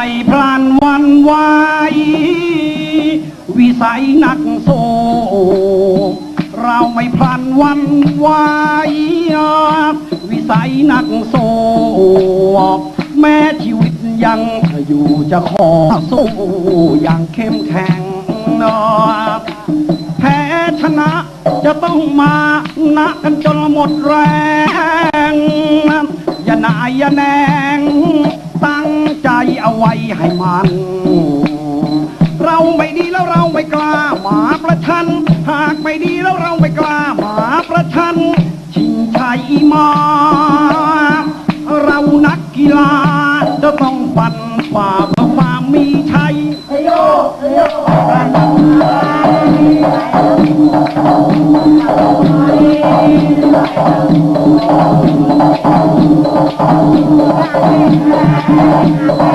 ไม่พลานวันไหววิสัยนักสู้เราไม่พลันวันไหววิสัยนักสู้แม้ชีวิตยังอยู่จะขอสู้อย่างเข้มแข็งนะแพ้ชนะจะต้องมานะกันจนหมดแรง อย่านายอย่าแนง เอาไว้ให้มัน เราไม่ดีแล้วเราไม่กล้าหมาประชัน หากไม่ดีแล้วเราไม่กล้าหมาประชัน ชิงชัยมา เรานักกีฬาจะต้องปั่นฝ่าเพื่อความมีชัย